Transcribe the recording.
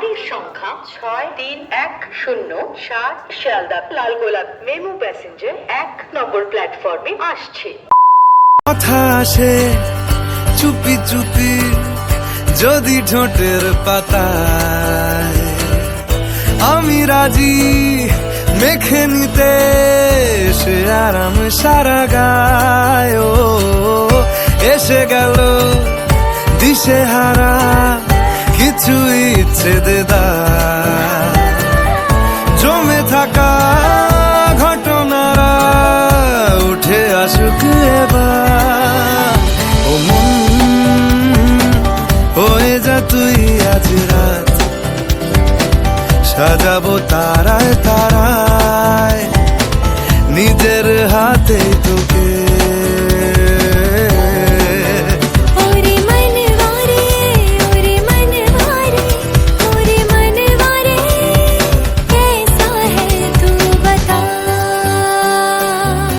গাড়ির সংখ্যা ছয় তিন এক শূন্য সাত শিয়ালদা লালগোলাপ মেমু প্যাসেঞ্জার এক নম্বর প্ল্যাটফর্মে আসছে। কথা আসে, চুপি চুপি, যদি ঠোঁটের পাতায়। আমি রাজি, মেখে নিতে সে আরাম সারা গায়। এসে গেল দিশে হারা কিছু ইচ্ছে দেদার জমে থাকা ঘটনারা উঠে আসুক এবার। ও মন, হয়ে যা তুই আজ রাত। সাজাবো তারায় তারায়। নিজের হাতে তোকে